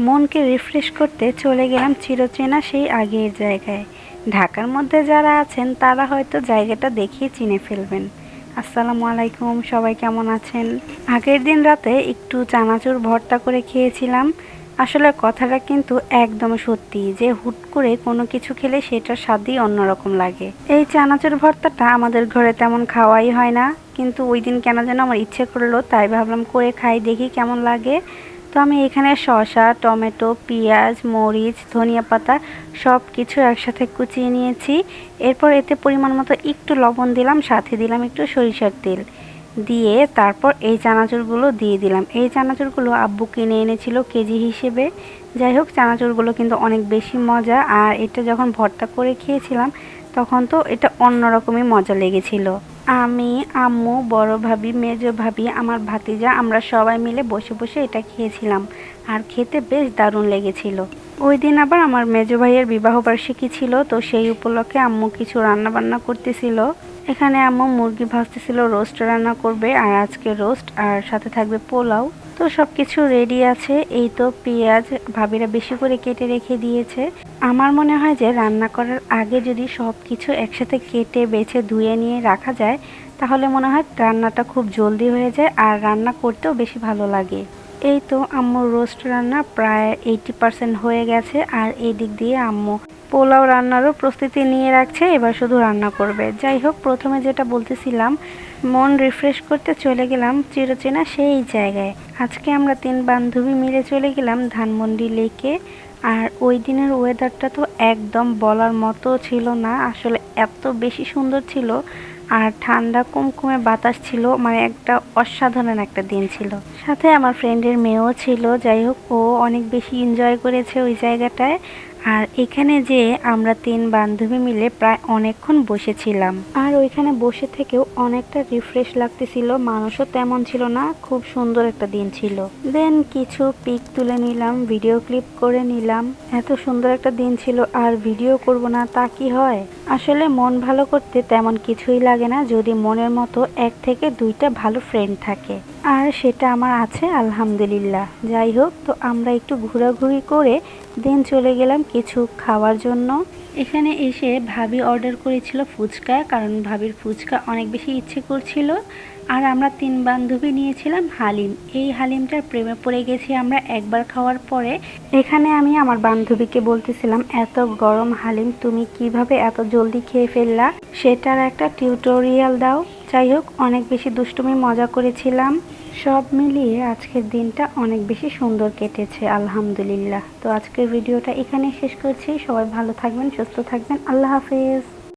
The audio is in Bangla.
মনকে রিফ্রেশ করতে চলে গেলাম চিরচেনা সেই আগের জায়গায়। ঢাকার মধ্যে যারা আছেন, তারা হয়তো জায়গাটা দেখিয়ে চিনে ফেলবেন। আসসালামু আলাইকুম, সবাই কেমন আছেন? আগের দিন রাতে একটু চানাচুর ভর্তা করে খেয়েছিলাম। আসলে কথাটা কিন্তু একদম সত্যি যে হুট করে কোনো কিছু খেলে সেটার স্বাদই অন্যরকম লাগে। এই চানাচুর ভর্তাটা আমাদের ঘরে তেমন খাওয়াই হয় না, কিন্তু ওই দিন কেন যেন আমার ইচ্ছে করল, তাই ভাবলাম করে খাই, দেখি কেমন লাগে। তো আমি এখানে শসা, টমেটো, পেঁয়াজ, মরিচ, ধনিয়া পাতা সব কিছু একসাথে কুচিয়ে নিয়েছি। এরপর এতে পরিমাণ মতো একটু লবণ দিলাম, সাথে দিলাম একটু সরিষার তেল। দিয়ে তারপর এই চানাচুরগুলো দিয়ে দিলাম। এই চানাচুরগুলো আব্বু কিনে এনেছিল কেজি হিসেবে। যাই হোক, চানাচুরগুলো কিন্তু অনেক বেশি মজা। আর এটা যখন ভর্তা করে খেয়েছিলাম, তখন তো এটা অন্যরকমই মজা লেগেছিল। আমি, আম্মু, বড় ভাবি, মেজো ভাবি, আমার ভাতিজা, আমরা সবাই মিলে বসে বসে এটা খেয়েছিলাম। আর খেতে বেশ দারুণ লেগেছিল। ওই দিন আবার আমার মেজো ভাইয়ের বিবাহবার্ষিকী ছিল, তো সেই উপলক্ষে আম্মু কিছু রান্না বান্না করতেছিল। এখানে আম্মু মুরগি ভাজতেছিল, রোস্ট রান্না করবে, আর আজকে রোস্ট, আর সাথে থাকবে পোলাও। তো সব কিছু রেডি আছে। এই তো পেঁয়াজ ভাবিরা বেশি করে কেটে রেখে দিয়েছে। আমার মনে হয় যে রান্না করার আগে যদি সব কিছু একসাথে কেটে, বেছে, ধুয়ে নিয়ে রাখা যায়, তাহলে মনে হয় রান্নাটা খুব জলদি হয়ে যায় আর রান্না করতেও বেশি ভালো লাগে। এই তো আম্মুর রোস্ট রান্না প্রায় এইটি পার্সেন্ট হয়ে গেছে আর এই দিক দিয়ে আম্মু পোলাও রান্নারও প্রস্তুতি নিয়ে রাখছে, এবার শুধু রান্না করবে। যাই হোক, প্রথমে যেটা বলতেছিলাম, মন রিফ্রেশ করতে চলে গেলাম চিরচেনা সেই জায়গায়। আজকে আমরা তিন বান্ধবী মিলে চলে গেলাম ধানমন্ডি লেকে আর ওই দিনের ওয়েদারটা তো একদম বলার মতো ছিল না, আসলে এত বেশি সুন্দর ছিল আর ঠান্ডা কুমকুমে বাতাস ছিল মানে একটা অসাধারণ একটা দিন ছিল। সাথে আমার ফ্রেন্ডের মেয়েও ছিল, যাই হোক, ও অনেক বেশি এনজয় করেছে ওই জায়গাটায়। আর এখানে যে আমরা তিন বান্ধবী মিলে প্রায় অনেকক্ষণ বসেছিলাম। আর ওইখানে বসে থেকেও অনেকটা রিফ্রেশ লাগতেছিল, মানুষও তেমন ছিল না, খুব সুন্দর একটা দিন ছিল। দেন কিছু পিক তুলে নিলাম ভিডিও ক্লিপ করে নিলাম। এত সুন্দর একটা দিন ছিল, আর ভিডিও করব না, তা কি হয়? আসলে মন ভালো করতে তেমন কিছুই লাগে না যদি মনের মতো এক থেকে দুইটা ভালো ফ্রেন্ড থাকে। আর সেটা আমার আছে, আলহামদুলিল্লাহ। যাই হোক, তো আমরা একটু ঘোরাঘুরি করে দিন চলে গেলাম কিছু খাওয়ার জন্য। এখানে এসে ভাবি অর্ডার করেছিল ফুচকা, কারণ ভাবির ফুচকা অনেক বেশি ইচ্ছে করছিল। আর আমরা তিন বান্ধবী নিয়েছিলাম হালিম। এই হালিমটার প্রেমে পড়ে গেছি আমরা একবার খাওয়ার পরে। এখানে আমি আমার বান্ধবীকে বলতেছিলাম, এত গরম হালিম, তুমি কীভাবে এত জলদি খেয়ে ফেললা? সেটার একটা টিউটোরিয়াল দাও। যাই হোক, অনেক বেশি দুষ্টুমি, মজা করেছিলাম। সব মিলিয়ে আজকের দিনটা অনেক বেশি সুন্দর কেটেছে, আলহামদুলিল্লাহ। তো আজকের ভিডিওটা এখানে শেষ করছি। সবাই ভালো থাকবেন, সুস্থ থাকবেন। আল্লাহ হাফেজ।